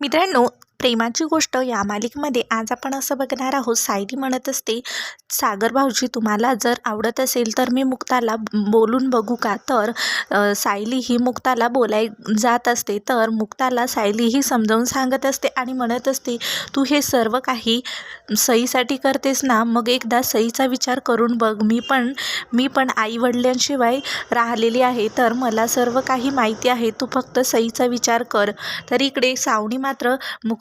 मित्रांनो प्रेमाची गोष्ट या मालिकेमध्ये आज आपण असं बघणार आहोत. सायली म्हणत असते सागर भाऊजी तुम्हाला जर आवडत असेल तर मी मुक्ताला बोलून बघू का? तर सायली ही मुक्ताला बोलाय जात असते. तर मुक्ताला सायली ही समजावून सांगत असते आणि म्हणत असते तू हे सर्व काही सईसाठी करतेस ना मग एकदा सईचा विचार करून बघ. मी पण मी पण आईवडिलांशिवाय राहिलेली आहे. तर मला सर्व काही माहिती आहे. तू फक्त सईचा विचार कर. तर इकडे सावनी मात्र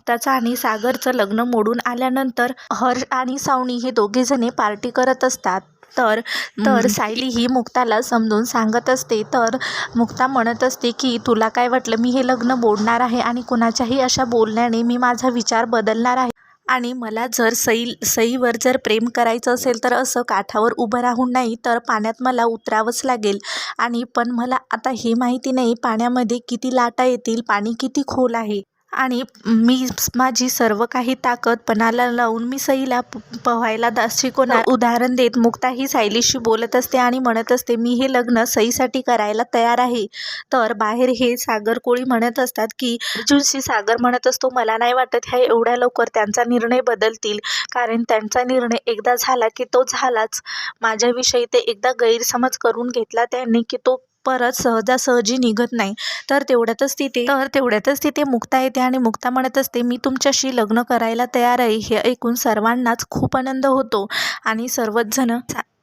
मुक्ताचं आणि सागरचं लग्न मोडून आल्यानंतर हर्ष आणि सावनी हे दोघेजणे पार्टी करत असतात. तर तर सायली ही मुक्ताला समजून सांगत असते. तर मुक्ता म्हणत असते की तुला काय वाटलं मी हे लग्न मोडणार आहे आणि कुणाच्याही अशा बोलण्याने मी माझा विचार बदलणार आहे? आणि मला जर सई सईवर जर प्रेम करायचं असेल तर असं काठावर उभं राहून नाही तर पाण्यात मला उतरावंच लागेल. आणि पण मला आता हे माहिती नाही पाण्यामध्ये किती लाटा येतील पाणी किती खोल आहे. आणि मी माझी सर्व काही ताकद पणाला लावून मी सईला पोहायला दा शिकवणार. उदाहरण देत मुक्ता ही सायलीशी बोलत असते आणि म्हणत असते मी हे लग्न सईसाठी करायला तयार आहे. तर बाहेर हे सागर कोळी म्हणत असतात की अर्जुनशी सागर म्हणत असतो मला नाही वाटत ह्या एवढ्या लवकर त्यांचा निर्णय बदलतील. कारण त्यांचा निर्णय एकदा झाला की तो झालाच. माझ्याविषयी ते एकदा गैरसमज करून घेतला त्यांनी की तो परत सहजासहजी निघत नाही. तर तेवढ्यातच तिथे तर तेवढ्यातच तिथे मुक्ता येते आणि मुक्ता म्हणत असते मी तुमच्याशी लग्न करायला तयार आहे हे ऐकून सर्वांनाच खूप आनंद होतो आणि सर्वच जण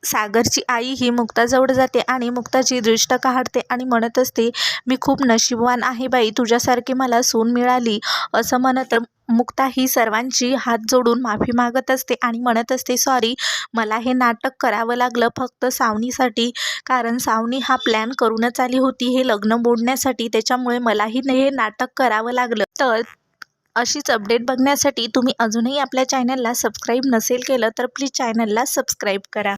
सागरची आई ही मुक्ताजवळ जाते आणि मुक्ताची दृष्ट काढते आणि म्हणत असते मी खूप नशीबवान आहे बाई तुझ्यासारखी मला सून मिळाली. असं म्हणत मुक्ता ही सर्वांची हात जोडून माफी मागत असते आणि म्हणत असते सॉरी मला हे नाटक करावं लागलं फक्त सावनीसाठी कारण सावनी हा प्लॅन करूनच आली होती हे लग्न मोडण्यासाठी त्याच्यामुळे मलाही हे नाटक करावं लागलं. तर अशीच अपडेट बघण्यासाठी तुम्ही अजूनही आपल्या चॅनलला सबस्क्राईब नसेल केलं तर प्लीज चॅनलला सबस्क्राईब करा.